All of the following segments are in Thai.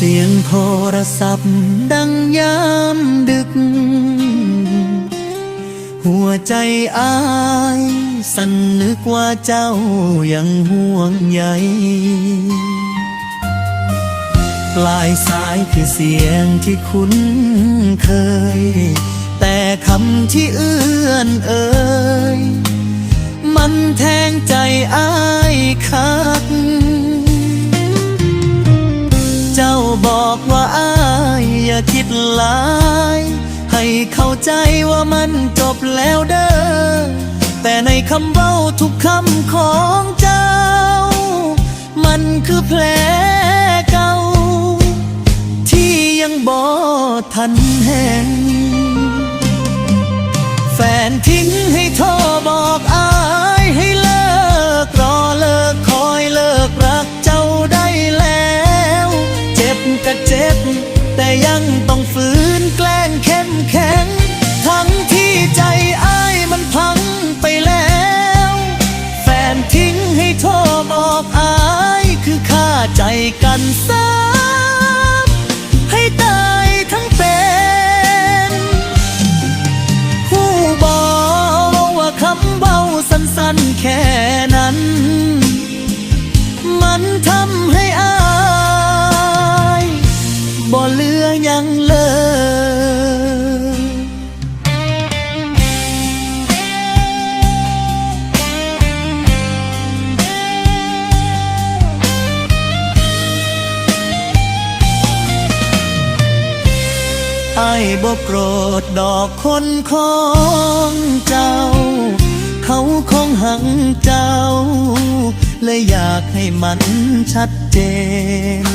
เสียงโทรศัพท์ดังยามดึก หัวใจอายสั่นนึกว่าเจ้ายังห่วงใยปลายสายคือเสียงที่คุ้นเคย แต่คำที่เอื้อนเอ่ยมันแทงใจอาย หลาย ให้เข้าใจว่ามันจบแล้วเด้อ แต่ในคำเบ้าทุกคำของเจ้า มันคือแผลเก่า ที่ยังบ่ทันแห้งแฟนทิ้งให้โทรบอกอายให้เลิก รอเลิกคอยเลิกรักเจ้าได้แล้ว เจ็บก็เจ็บ แต่ยังต้องฝืนแกล้งเข้มแข็ง ทั้งที่ใจอ้ายมันพังไปแล้ว แฟนทิ้งให้โทรบอกอายคือค่าใจกันซ้ำให้ตายทั้งเป็นผู้บอกว่าคำเบาสั้นๆแค่นั้น มันทำ บ่โกรธดอกคนของเจ้า เขาคงหังเจ้า เลยอยากให้มันชัดเจน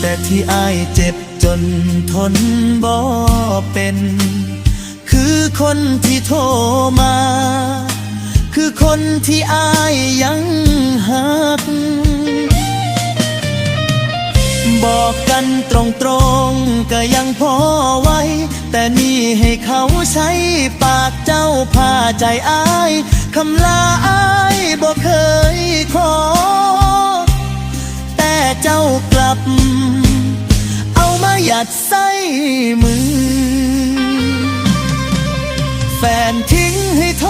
แต่ที่อายเจ็บจนทนบ่เป็น คือคนที่โทรมา คือคนที่อายยังหัก บอกกันตรงๆก็ยังพอไว้ แต่นี่ให้เขาใช้ปากเจ้าพาใจอายคำลาอายบอกเคยขอ แต่เจ้ากลับ เอามาหยัดใส่มือ แฟนทิ้งให้โท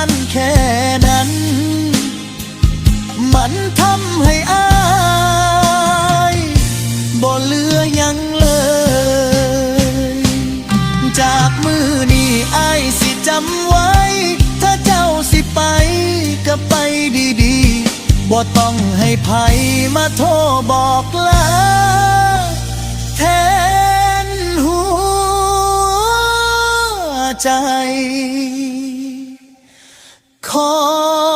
สั้นแค่นั้น มันทำให้อายบ่เหลือยังเลย จากมือนี้อายสิจำไว้ ถ้าเจ้าสิไปก็ไปดีๆ บ่ต้องให้ไผมาโทรบอกลาแทนหัวใจ 火。